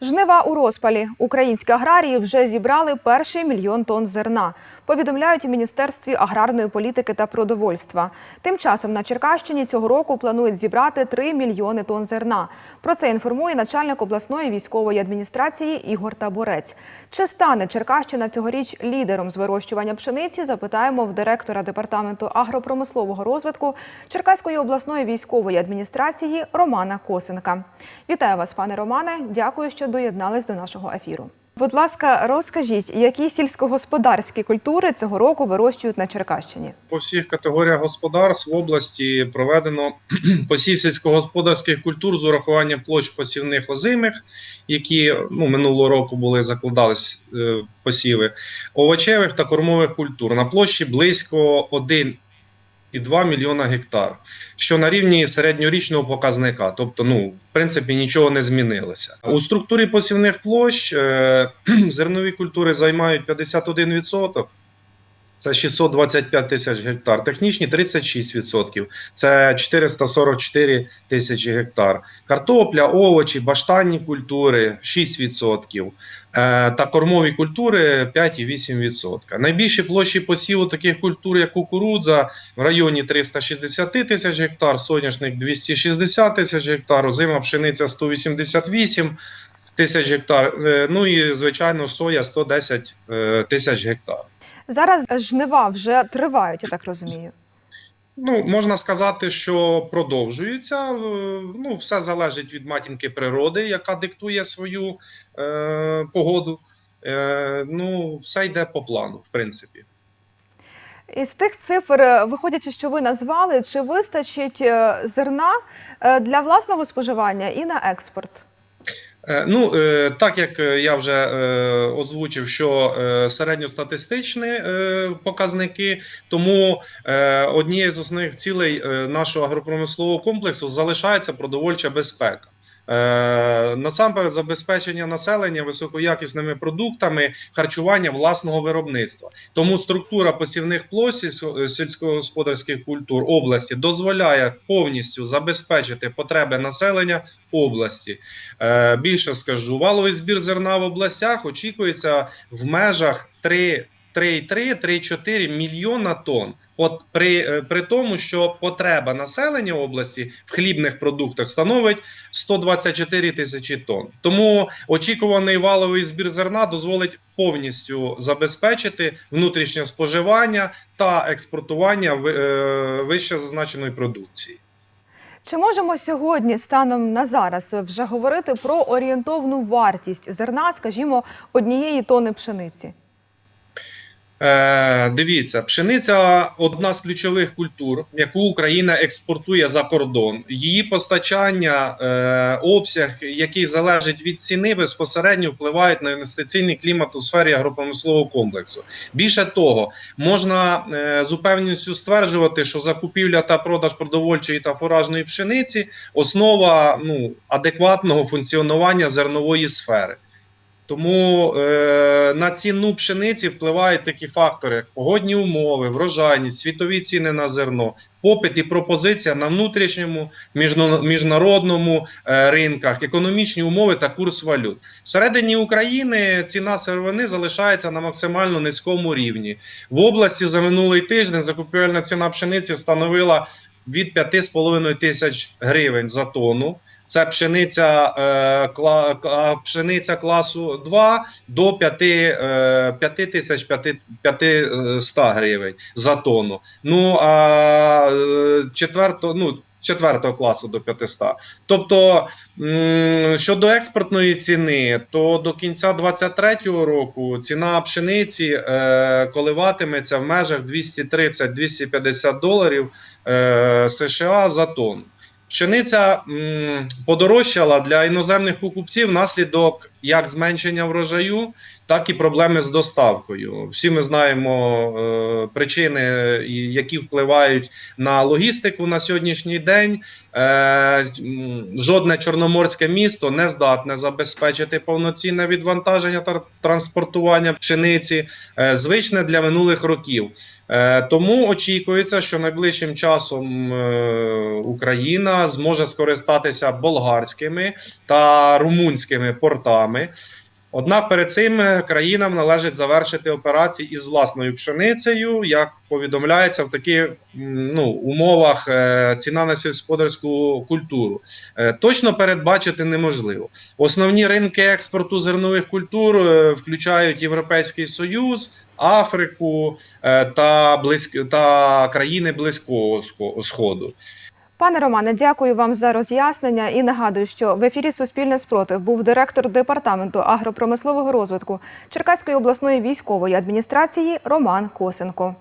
Жнива у розпалі. Українські аграрії вже зібрали перший мільйон тонн зерна. Повідомляють у Міністерстві аграрної політики та продовольства. Тим часом на Черкащині цього року планують зібрати 3 мільйони тонн зерна. Про це інформує начальник обласної військової адміністрації Ігор Таборець. Чи стане Черкащина цьогоріч лідером з вирощування пшениці? Запитаємо в директора департаменту агропромислового розвитку Черкаської обласної військової адміністрації Романа Косенка. Вітаю вас, пане Романе. Дякую, що доєднались до нашого ефіру. Будь ласка, розкажіть, які сільськогосподарські культури цього року вирощують на Черкащині? По всіх категоріях господарств в області проведено посів сільськогосподарських культур з урахуванням площ посівних озимих, які ну, минулого року були закладались е, посіви, овочевих та кормових культур на площі близько 1,2 мільйона гектар, що на рівні середньорічного показника. Тобто, ну, в принципі, нічого не змінилося. У структурі посівних площ е, зернові культури займають 51%. Це 625 тисяч гектар, технічні 36%, це 444 тисячі гектар. Картопля, овочі, баштанні культури 6%, е, та кормові культури 5,8%. Найбільші площі посіву таких культур, як кукурудза, в районі 360 тисяч гектар, соняшник 260 тисяч гектар, озима пшениця 188 тисяч гектар, е, ну і звичайно соя 110 е, тисяч гектар. Зараз жнива вже тривають, я так розумію. Ну, можна сказати, що продовжується. Е, Ну, все залежить від матінки природи, яка диктує свою е, погоду. Е, ну, все йде по плану, в принципі. Із тих цифр, е, виходячи, що ви назвали, чи вистачить е, зерна для власного споживання і на експорт? Е, Ну, е, так як е, я вже озвучив, що середньостатистичні показники, тому однією з основних цілей нашого агропромислового комплексу залишається продовольча безпека. Е, Насамперед, забезпечення населення високоякісними продуктами харчування власного виробництва. Тому структура посівних площ сільськогосподарських культур області дозволяє повністю забезпечити потреби населення області. Е, Більше скажу, валовий збір зерна в областях очікується в межах 3 3,3-3,4 мільйона тонн. От при, е, при тому, що потреба населення області в хлібних продуктах становить 124 тисячі тонн. Тому очікуваний валовий збір зерна дозволить повністю забезпечити внутрішнє споживання та експортування е, вище зазначеної продукції. Чи можемо сьогодні, станом на зараз, вже говорити про орієнтовну вартість зерна, скажімо, однієї тони пшениці? Е, дивіться, пшениця одна з ключових культур, яку Україна експортує за кордон. Її постачання, е, обсяг, який залежить від ціни, безпосередньо впливають на інвестиційний клімат у сфері агропромислового комплексу. Більше того, можна е, з упевненістю стверджувати, що закупівля та продаж продовольчої та фуражної пшениці основа ну, адекватного функціонування зернової сфери. Тому е, на ціну пшениці впливають такі фактори, як погодні умови, врожайність, світові ціни на зерно, попит і пропозиція на внутрішньому міжнародному е, ринках, економічні умови та курс валют. Всередині України ціна сировини залишається на максимально низькому рівні. В області за минулий тиждень закупівельна ціна пшениці становила від 5,5 тисяч гривень за тонну. Це пшениця, е, кла, пшениця класу 2 до 5, е, 5 тисяч 5, 500 гривень за тонну. Ну а е, четверто, ну, четвертого класу до 500. Тобто щодо експортної ціни, то до кінця 2023 року ціна пшениці е, коливатиметься в межах 230-250 доларів е, США за тонну. Пшениця м, подорожчала для іноземних покупців внаслідок як зменшення врожаю, так і проблеми з доставкою. Всі ми знаємо е, причини, які впливають на логістику на сьогоднішній день. Е, жодне чорноморське місто не здатне забезпечити повноцінне відвантаження та транспортування пшениці, е, звичне для минулих років. Е, Тому очікується, що найближчим часом е, Україна зможе скористатися болгарськими та румунськими портами. Роками. Однак перед цим е, країнам належить завершити операції із власною пшеницею. Як повідомляється, в таких ну, умовах е, ціна на сільськогосподарську культуру е, точно передбачити неможливо. Основні ринки експорту зернових культур включають Європейський Союз, Африку та, близьк... та країни Близького Сходу. Пане Романе, дякую вам за роз'яснення і нагадую, що в ефірі Суспільне спротив був директор департаменту агропромислового розвитку Черкаської обласної військової адміністрації Роман Косенко.